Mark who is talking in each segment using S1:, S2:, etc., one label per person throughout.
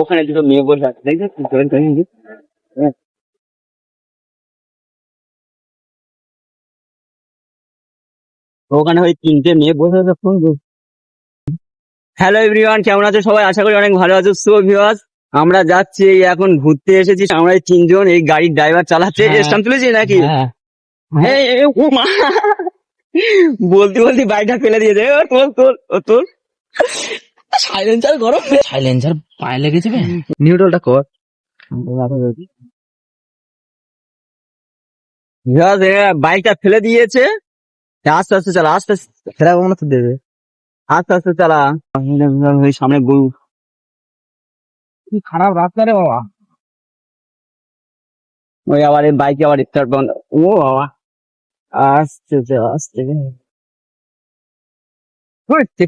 S1: ওখানে দুটো মেয়ে বসে আছে? হ্যাঁ। ওখানে ওই তিনটে মেয়ে বসে আছে ফোন হ্যালো এভরিওয়ান কেমন আছো সবাই? আশা করি অনেক ভালো আছো। সো ভিউয়ার্স আমরা যাচ্ছি এখন ঘুরতে এসেছি। আমরা এই তিনজন এই গাড়ির ড্রাইভার চালাচ্ছে
S2: হ্যাঁ।
S1: স্টাম তুলেছি নাকি?
S2: হ্যাঁ।
S1: মা। বলতে বলতে বাইকটা ফেলে দিয়েছে। তোর ও তোল
S2: সাইলেন্সার গরম সাইলেন্সার পায়ে লেগেছে বে নিউট্রালটা কর।
S1: বাইকটা ফেলে দিয়েছে। আস্তে আস্তে চালা আস্তে আস্তে
S2: ফেরা কখনো তো দেবে।
S1: আস্তে আস্তে চালা। সামনে গরু
S2: কি খারাপ রাস্তা রে বাবা।
S1: ওই আবার এই বাইকে আবার স্টার্ট বন্ধ। ও বাবা। আস্তে আস্তে।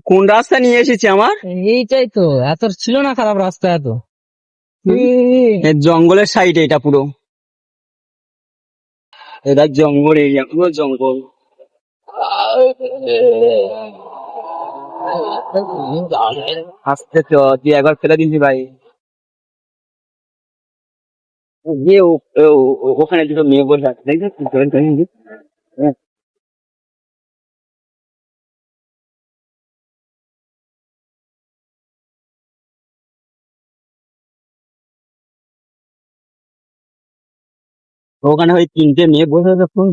S1: কোন রাস্তা নিয়ে এসেছি আমার?
S2: এইটাই তো এত ছিল না খারাপ রাস্তা এত।
S1: জঙ্গলের সাইড এটা পুরো। এটা জঙ্গল এরিয়া পুরো জঙ্গল। আস্তে তো তুই একবার ফেলে দিবি ভাই। ওখানে দুটো মেয়ে বসে আছে ওখানে ওই তিনটে মেয়ে বসে আছে ফোন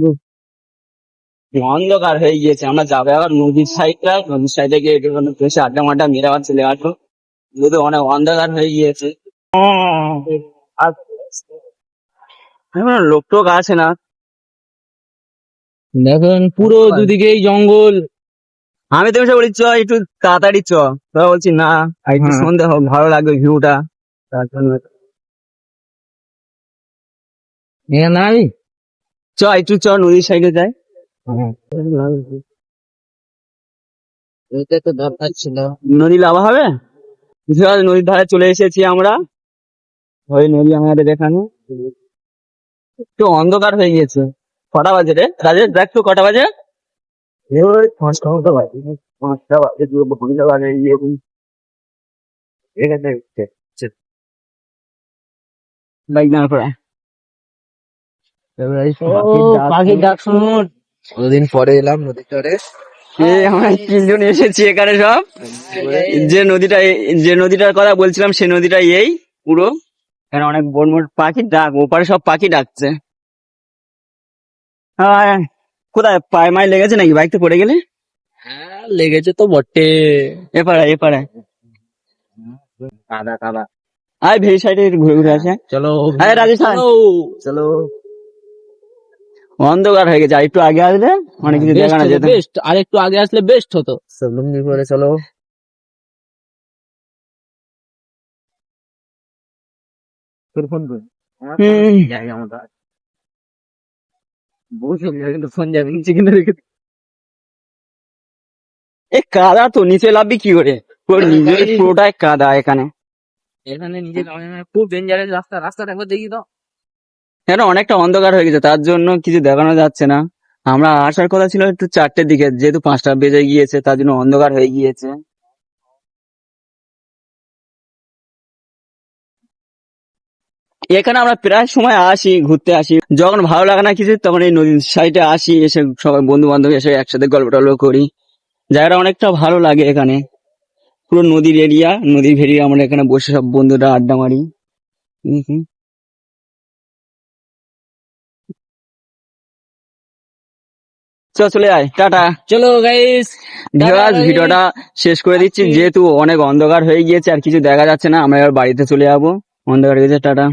S1: অন্ধকার হয়ে গিয়েছে আমরা যাবে আবার নদীর সাইডটা নদীর সাইডে গিয়ে একটু বেশি আড্ডা মাড্ডা মেরে আবার চলে আসব। যদি অনেক অন্ধকার হয়ে গিয়েছে। লোক টোক আছে না?
S2: দেখুন পুরো দুদিকেই জঙ্গল।
S1: আমি তো বলি চ একটু তাড়াতাড়ি চ। বলছি না একটু
S2: হ্যাঁ।
S1: সন্ধে হোক ভালো লাগবে ভিউটা তার জন্য
S2: এখানে দাঁড়াবি?
S1: চ একটু চ নদীর সাইডে যাই।
S2: তো দরকার ছিল।
S1: নদী লাভা হবে? নদীর ধারে চলে এসেছি আমরা। ওই নদী আমাদের এখানে। একটু অন্ধকার হয়ে গেছে কটা বাজে রে? রাজেশ দেখ তো কটা বাজে। ওই পাঁচটা মতো বাজে। পাঁচটা বাজে দু ঘণ্টা বাজে এরকম এখানে। বাইক দাঁড় করা
S2: পাখির ডাক শুনুন। কতদিন পরে এলাম নদীর চরে
S1: আমরা তিনজন এসেছি এখানে সব। যে নদীটা যে নদীটার কথা বলছিলাম সেই নদীটা এই পুরো। এখানে অনেক বড় পাখি ডাক ওপারে সব পাখি ডাকছে। হ্যাঁ কোথায়? পায়ে মায় লেগেছে নাকি? বাইকতে পড়ে গেলে?
S2: হ্যাঁ লেগেছে তো বটে।
S1: এপাড়া এপাড়া
S2: কাদা কাদা।
S1: আয় ভেরি সাইডে ঘুরে ঘুরে আসে।
S2: চলো।
S1: আরে রাজস্থান।
S2: চলো।
S1: অন্ধকার হয়ে গেছে। আর একটু আগে আসলে অনেক কিছু দেখানো যেত।
S2: বেস্ট আর একটু আগে আসলে বেস্ট হতো। সব লুঙ্গি পরে চলো। তোর ফোন কর
S1: এ কাদা তো নিচে লাভবি কি করে? নিজের পুরোটাই কাদা এখানে।
S2: এখানে নামে খুব ডেঞ্জারাস রাস্তা। রাস্তাটা একবার দেখি তো।
S1: কেন অনেকটা অন্ধকার হয়ে গেছে, তার জন্য কিছু দেখানো যাচ্ছে না। আমরা আসার কথা ছিল একটু চারটের দিকে, যেহেতু পাঁচটা বেজে গিয়েছে, তার জন্য অন্ধকার হয়ে গিয়েছে। এখানে আমরা প্রায় সময় আসি, ঘুরতে আসি। যখন ভালো লাগে না কিছু, তখন এই নদীর সাইডে আসি, এসে সবাই বন্ধু বান্ধব এসে একসাথে গল্প টল্প করি। জায়গাটা অনেকটা ভালো লাগে এখানে। পুরো নদীর এরিয়া নদীর ভেড়ি আমরা এখানে বসে সব বন্ধুরা আড্ডা মারি। চ চলে আয় টাটা।
S2: চলো গাইস
S1: ভিউয়ার্স ভিডিওটা শেষ করে দিচ্ছি যেহেতু অনেক অন্ধকার হয়ে গিয়েছে আর কিছু দেখা যাচ্ছে না আমরা এবার বাড়িতে চলে যাব। অন্ধকার হয়ে গেছে টাটা।